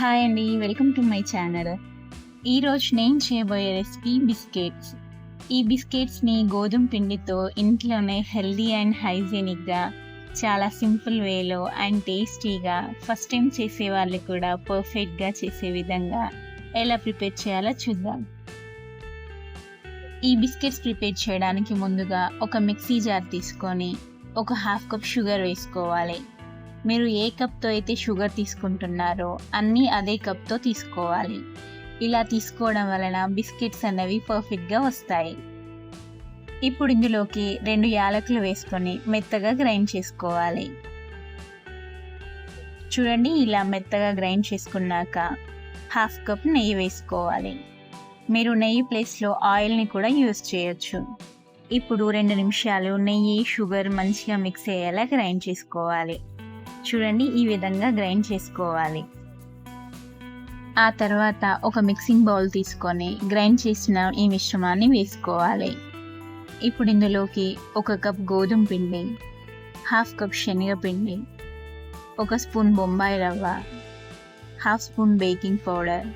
Hi అండి welcome to my channel ఈరోజు నేను చేయబోయే రెసిపీ బిస్కెట్స్ ఈ బిస్కెట్స్ని గోధుమ పిండితో ఇంట్లోనే హెల్దీ అండ్ హైజీనిక్గా చాలా సింపుల్ వేలో అండ్ టేస్టీగా ఫస్ట్ టైం చేసే వాళ్ళు కూడా పర్ఫెక్ట్గా చేసే విధంగా ఎలా ప్రిపేర్ చేయాలో చూద్దాం. ఈ బిస్కెట్స్ ప్రిపేర్ చేయడానికి ముందుగా ఒక మిక్సీ జార్ తీసుకొని ఒక హాఫ్ కప్ షుగర్ వేసుకోవాలి. మీరు ఏ కప్తో అయితే షుగర్ తీసుకుంటున్నారో అన్నీ అదే కప్తో తీసుకోవాలి. ఇలా తీసుకోవడం వలన బిస్కెట్స్ అనేవి పర్ఫెక్ట్గా వస్తాయి. ఇప్పుడు ఇందులోకి రెండు యాలకులు వేసుకొని మెత్తగా గ్రైండ్ చేసుకోవాలి. చూడండి ఇలా మెత్తగా గ్రైండ్ చేసుకున్నాక హాఫ్ కప్ నెయ్యి వేసుకోవాలి. మీరు నెయ్యి ప్లేస్లో ఆయిల్ని కూడా యూస్ చేయొచ్చు. ఇప్పుడు రెండు నిమిషాలు నెయ్యి షుగర్ మంచిగా మిక్స్ అయ్యేలా గ్రైండ్ చేసుకోవాలి. చూడండి ఈ విధంగా గ్రైండ్ చేసుకోవాలి. ఆ తర్వాత ఒక మిక్సింగ్ బౌల్ తీసుకొని గ్రైండ్ చేసిన ఈ మిశ్రమాన్ని వేసుకోవాలి. ఇప్పుడు ఇందులోకి ఒక కప్ గోధుమ పిండి హాఫ్ కప్ శనగపిండి ఒక స్పూన్ బొంబాయి రవ్వ హాఫ్ స్పూన్ బేకింగ్ పౌడర్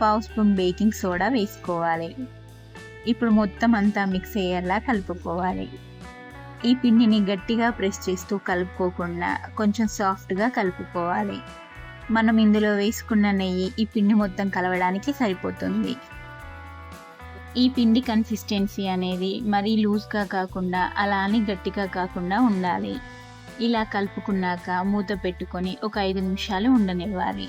పావు స్పూన్ బేకింగ్ సోడా వేసుకోవాలి. ఇప్పుడు మొత్తం అంతా మిక్స్ అయ్యేలా కలుపుకోవాలి. ఈ పిండిని గట్టిగా ప్రెస్ చేస్తూ కలుపుకోకుండా కొంచెం సాఫ్ట్గా కలుపుకోవాలి. మనం ఇందులో వేసుకున్న నెయ్యి ఈ పిండి మొత్తం కలవడానికి సరిపోతుంది. ఈ పిండి కన్సిస్టెన్సీ అనేది మరీ లూజ్గా కాకుండా అలా అని గట్టిగా కాకుండా ఉండాలి. ఇలా కలుపుకున్నాక మూత పెట్టుకొని ఒక ఐదు నిమిషాలు ఉండనివ్వాలి.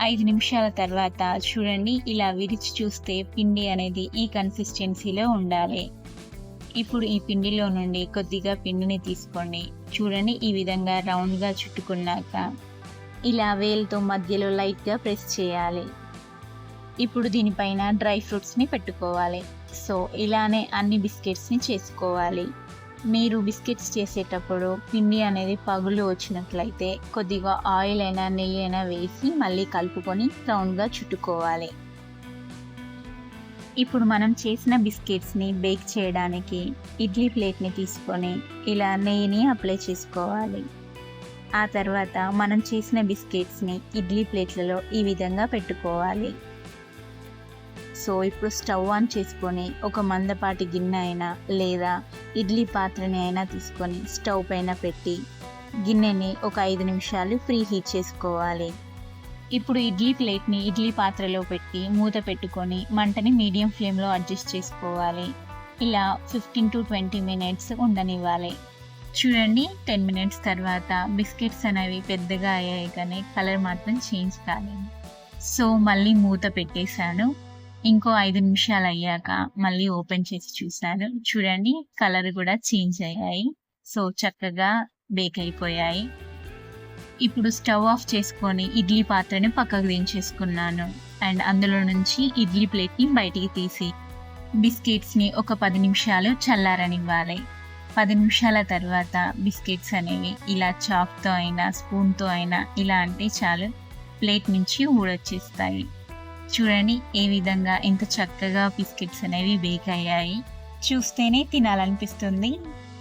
ఐదు నిమిషాల తర్వాత చూడండి ఇలా విరిచి చూస్తే పిండి అనేది ఈ కన్సిస్టెన్సీలో ఉండాలి. ఇప్పుడు ఈ పిండిలో నుండి కొద్దిగా పిండిని తీసుకోండి. చూడండి ఈ విధంగా రౌండ్గా చుట్టుకున్నాక ఇలా వేలతో మధ్యలో లైట్గా ప్రెస్ చేయాలి. ఇప్పుడు దీనిపైన డ్రై ఫ్రూట్స్ని పెట్టుకోవాలి. సో ఇలానే అన్ని బిస్కెట్స్ని చేసుకోవాలి. మీరు బిస్కెట్స్ చేసేటప్పుడు పిండి అనేది పగులు వచ్చినట్లయితే కొద్దిగా ఆయిల్ అయినా నెయ్యి అయినా వేసి మళ్ళీ కలుపుకొని రౌండ్గా చుట్టుకోవాలి. ఇప్పుడు మనం చేసిన బిస్కెట్స్ని బేక్ చేయడానికి ఇడ్లీ ప్లేట్ని తీసుకొని ఇలా నెయ్యిని అప్లై చేసుకోవాలి. ఆ తర్వాత మనం చేసిన బిస్కెట్స్ని ఇడ్లీ ప్లేట్లలో ఈ విధంగా పెట్టుకోవాలి. సో ఇప్పుడు స్టవ్ ఆన్ చేసుకొని ఒక మందపాటి గిన్నె అయినా లేదా ఇడ్లీ పాత్రని అయినా తీసుకొని స్టవ్ పైన పెట్టి గిన్నెని ఒక ఐదు నిమిషాలు ఫ్రీ హీట్ చేసుకోవాలి. ఇప్పుడు ఇడ్లీ ప్లేట్ని ఇడ్లీ పాత్రలో పెట్టి మూత పెట్టుకొని మంటని మీడియం ఫ్లేమ్లో అడ్జస్ట్ చేసుకోవాలి. ఇలా ఫిఫ్టీన్ టు ట్వంటీ మినిట్స్ ఉండనివ్వాలి. చూడండి టెన్ మినిట్స్ తర్వాత బిస్కెట్స్ అనేవి పెద్దగా అయ్యాయి కానీ కలర్ మాత్రం చేంజ్ కాలేదు. సో మళ్ళీ మూత పెట్టేశాను. ఇంకో ఐదు నిమిషాలు అయ్యాక మళ్ళీ ఓపెన్ చేసి చూశాను. చూడండి కలర్ కూడా చేంజ్ అయ్యాయి. సో చక్కగా బేక్ అయిపోయాయి. ఇప్పుడు స్టవ్ ఆఫ్ చేసుకొని ఇడ్లీ పాత్రని పక్కకు దించేసుకున్నాను అండ్ అందులో నుంచి ఇడ్లీ ప్లేట్ని బయటికి తీసి బిస్కెట్స్ని ఒక పది నిమిషాలు చల్లారనివ్వాలి. పది నిమిషాల తర్వాత బిస్కెట్స్ అనేవి ఇలా చాక్తో అయినా స్పూన్తో అయినా ఇలా అంటే చాలు ప్లేట్ నుంచి ఊడొచ్చేస్తాయి. చూడండి ఏ విధంగా ఎంత చక్కగా బిస్కెట్స్ అనేవి బేక్ అయ్యాయి. చూస్తేనే తినాలనిపిస్తుంది.